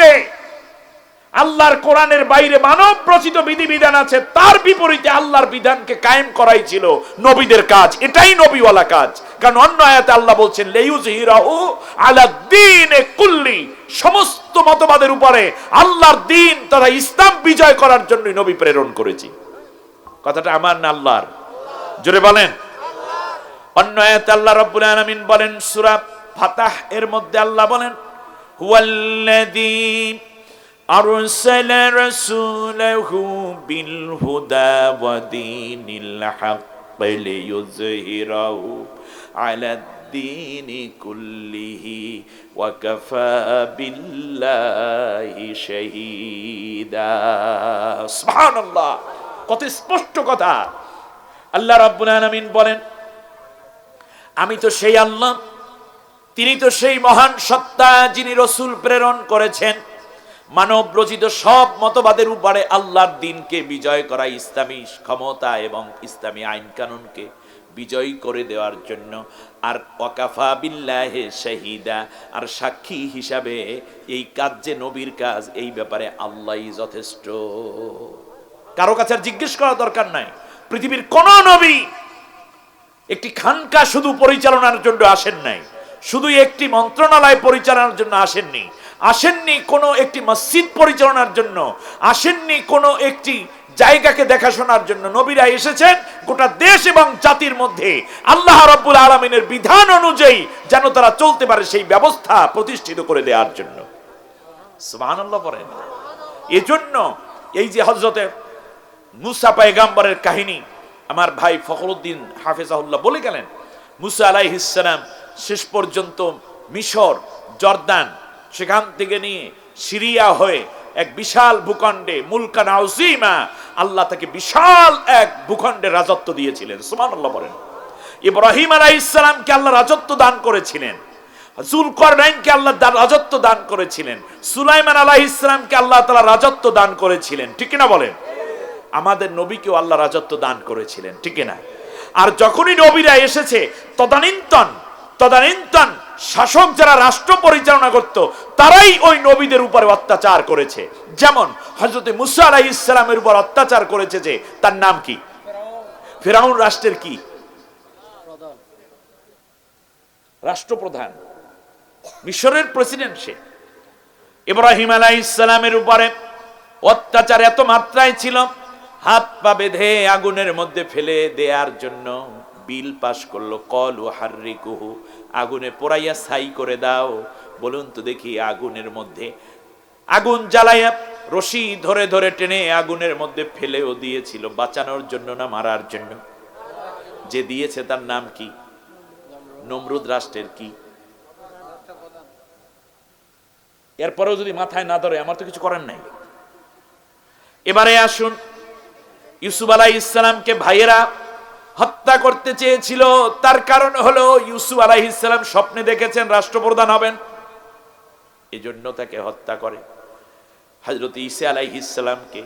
রাষ্ট্রে আল্লাহর কোরআনের বাইরে মানব রচিত বিধিবিধান আছে, তার বিপরীতে আল্লাহর বিধানকে কায়েম করাই ছিল নবীদের কাজ। এটাই নবীওয়ালা কাজ। কারণ অন্য আয়াতে আল্লাহ বলছেন লেইউজহিরাহু আলা দ্বীনে কুল্লি। সমস্ত মতবাদের উপরে আল্লাহর দিন তথা ইসলাম বিজয় করার জন্য নবী প্রেরণ করেছি। কথাটা আমার না আল্লাহর? জোরে বলেন। অন্য আয়াতে আল্লাহ রাব্বুল আলামিন বলেন, সূরা ফাতাহ, এর মধ্যে আল্লাহ বলেন হুয়াল্লাযী أرسل رسوله بالهدى ودين الحق ليظهره على الدين كله وكفى بالله شهيدا سبحان الله কত স্পষ্ট কথা আল্লাহ রাব্বুল আলামিন বলেন আমি তো সেই আল্লাহ তিনি তো সেই মহান সত্তা যিনি রসুল প্রেরণ করেছেন। মানব রচিত সব মতবাদের উপরে আল্লাহর দিনকে বিজয় করা ইসলামী ক্ষমতা এবং ইসলামী আইন কানুনকে বিজয় করে দেওয়ার জন্য আর ওয়াকাফা বিল্লাহে শাহিদা আর সাক্ষী হিসাবে এই কাজ যে নবীর কাজ, এই ব্যাপারে আল্লাহই যথেষ্ট। কারও কাছে আর জিজ্ঞেস করা দরকার নাই। পৃথিবীর কোন নবী একটি খানকা শুধু পরিচালনার জন্য আসেন নাই। শুধু একটি মন্ত্রণালয় পরিচালনার জন্য আসেননি। আসেননি কোনো একটি মসজিদ পরিচালনার জন্য। আসেননি কোনো একটি জায়গাকে দেখাশোনার জন্য। নবীরা এসেছেন গোটা দেশ এবং জাতির মধ্যে। আল্লাহ রব্বুল আলমিনের বিধান অনুযায়ী যেন তারা চলতে পারে সেই ব্যবস্থা প্রতিষ্ঠিত করে দেওয়ার জন্য। এজন্য এই যে হজরতে মুসা পায়গাম্বরের কাহিনী, আমার ভাই ফখরুদ্দিন হাফেজাহুল্লাহ বলে গেলেন, মুসা আলাই আলাইহিসসালাম শেষ পর্যন্ত মিশর, জর্দান, সেখান থেকে নিয়ে সিরিয়া হয়ে এক বিশাল ভূখণ্ডে, মুলকান আল্লাহ তাকে বিশাল এক ভূখণ্ডে রাজত্ব দিয়েছিলেন। সুবহানাল্লাহ বলেন। ইব্রাহিম আলাইহিসসালামকে আল্লাহ রাজত্ব দান করেছিলেন। জুলকরনাইনকে আল্লাহ রাজত্ব দান করেছিলেন। সুলাইমান আলাইহিস সালামকে আল্লাহ তাআলা রাজত্ব দান করেছিলেন। ঠিক না বলেন? আমাদের নবীকেও আল্লাহ রাজত্ব দান করেছিলেন। ঠিক না আর যখনই নবীরা এসেছে, তদানীন্তন তদানীন্তন শাসক যারা রাষ্ট্র পরিচালনা করত, তারাই ওই নবীদের উপরে অত্যাচার করেছে। যেমন হজরতে মুসা আলাইহিস সালামের উপর অত্যাচার করেছে যে, তার নাম কি? ফেরাউন রাষ্ট্রের কি? রাষ্ট্রপ্রধান। মিশরের প্রেসিডেন্ট সে। ইব্রাহিম আলাই ইসলামের উপরে অত্যাচার এত মাত্রায় ছিল, হাত পা বেঁধে আগুনের মধ্যে ফেলে দেওয়ার জন্য। বিল পাশ করল, কল ও হার্রিকুহু, আগুনে পোড়াইয়া ছাই করে দাও। বলুন তো দেখি আগুনের মধ্যে। আগুন জ্বালাইয়া রশি ধরে ধরে টেনে আগুনের মধ্যে ফেলেও দিয়েছিল, বাঁচানোর জন্য না মারার জন্য। যে দিয়েছে তার নাম কি? নমরুদ রাষ্ট্রের কি? এরপরেও যদি মাথায় না ধরে, আমার তো কিছু করার নাই। এবারে আসুন, ইউসুফ আলাই ইসলামকে ভাইয়েরা হত্যা করতে চেয়েছিল। তার কারণ হলো ইউসুফ আলাই ইসলাম স্বপ্নে দেখেছেন রাষ্ট্রপ্রধান হবেন। এজন্য তাকে হত্যা করে। হজরত ইসা আলাই ইসলামকে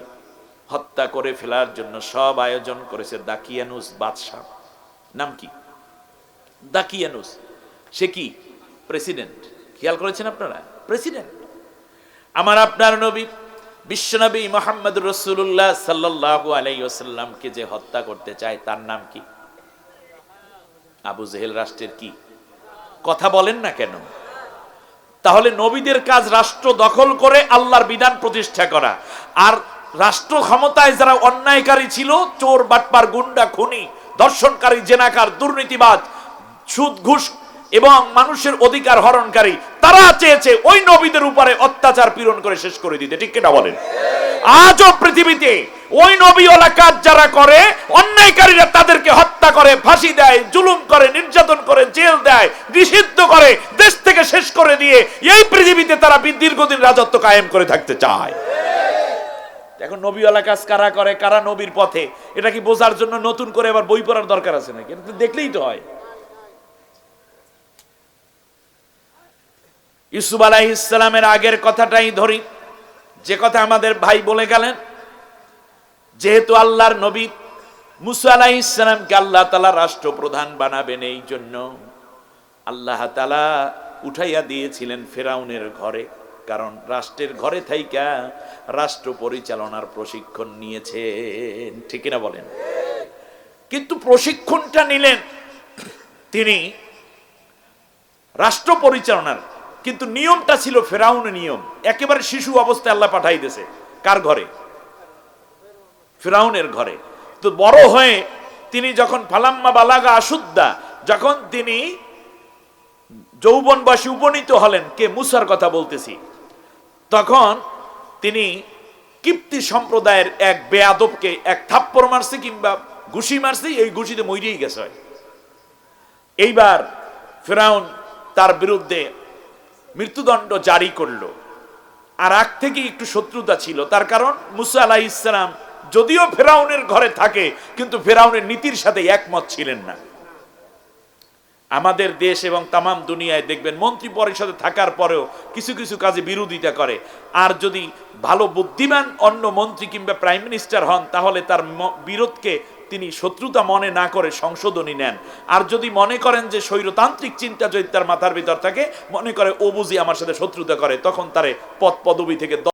হত্যা করে ফেলার জন্য সব আয়োজন করেছে দাকিয়ানুস বাদশাহ। নাম কি? দাকিয়ানুস। সে কি? প্রেসিডেন্ট। খেয়াল করেছেন আপনারা? প্রেসিডেন্ট। আমার আপনার নবী বিশ্বনবী মোহাম্মদ রসুল্লাহ সাল্লাহু আলাইসাল্লামকে যে হত্যা করতে চায়, তার নাম কি? আবু জেহেল রাষ্ট্রের কি? কথা বলেন না কেন? তাহলে নবীদের কাজ রাষ্ট্র দখল করে আল্লাহর বিধান প্রতিষ্ঠা করা। আর রাষ্ট্র ক্ষমতায় যারা অন্যায়কারী ছিল, চোর, বাটপার, গুন্ডা, খুনি দর্শনকারী জেনাকার দুর্নীতিবাদ সুদ, ঘুষ এবং মানুষের অধিকার হরণকারী, তারা চেয়েছে ওই নবীদের উপরে অত্যাচার পীড়ন করে শেষ করে দিতে। ঠিক কিনা বলেন? আজও পৃথিবীতে ওই নবীওয়ালা কাজ যারা করে, অন্যায়কারীরা তাদেরকে হত্যা করে, ফাঁসি দেয়, জুলুম করে, নির্যাতন করে, জেল দেয়, নিষিদ্ধ করে, দেশ থেকে শেষ করে দিয়ে এই পৃথিবীতে তারা দীর্ঘদিন রাজত্ব কায়েম করে থাকতে চায়। এখন নবীওয়ালা কাজ কারা করে, কারা নবীর পথে? এটা কি বোঝার জন্য নতুন করে আবার বই পড়ার দরকার আছে নাকি? দেখলেই তো হয়। ইউসুফ আলাহ ইসলামের আগের কথাটাই ধরি। যে কথা আমাদের ভাই বলে গেলেন, যেহেতু আল্লাহর নবী মুসা আলাহ ইসলামকে আল্লাহ তালা রাষ্ট্রপ্রধান বানাবেন এই জন্য, আল্লাহ তালা উঠাইয়া দিয়েছিলেন ফেরাউনের ঘরে, কারণ রাষ্ট্রের ঘরে থাইকা রাষ্ট্র পরিচালনার প্রশিক্ষণ নিয়েছেন। ঠিক না বলেন? কিন্তু প্রশিক্ষণটা নিলেন তিনি রাষ্ট্র পরিচালনার কিন্তু নিয়মটা ছিল ফেরাউন নিয়ম। একেবারে শিশু অবস্থায় আল্লাহ পাঠাই দিয়েছে। কার ঘরে? ফেরাউনের ঘরে। তো বড় হয়ে তিনি যখন ফালাম্মা বালাগা আসুদ্দা যখন তিনি যৌবনবাসী উপনীত হলেন, কে মুসার কথা বলতেছি, তখন তিনি কিপ্তি সম্প্রদায়ের এক বেয়াদবকে এক থাপ্পড় মারছে কিংবা ঘুষি মারছে, এই ঘুষিতে মরিয়েই গেছে। এইবার ফেরাউন তার বিরুদ্ধে মৃত্যুদণ্ড জারি করল। আর আগ থেকে একটু শত্রুতা ছিল। তার কারণ, মুসা আলাহ ইসলাম যদিও ফেরাউনের ঘরে থাকে, কিন্তু ফেরাউনের নীতির সাথে একমত ছিলেন না। আমাদের দেশ এবং তামাম দুনিয়ায় দেখবেন, মন্ত্রী পরিষদে থাকার পরেও কিছু কিছু কাজে বিরোধিতা করে। আর যদি ভালো বুদ্ধিমান অন্য মন্ত্রী কিংবা প্রাইম মিনিস্টার হন, তাহলে তার বিরোধকে তিনি শত্রুতা মনে না করে সংশোধনী নেন। আর যদি মনে করেন যে স্বৈরতান্ত্রিক চিন্তা যদি তার মাথার ভিতর থাকে, মনে করে ও বুঝি আমার সাথে শত্রুতা করে, তখন তারে পদ পদবী থেকে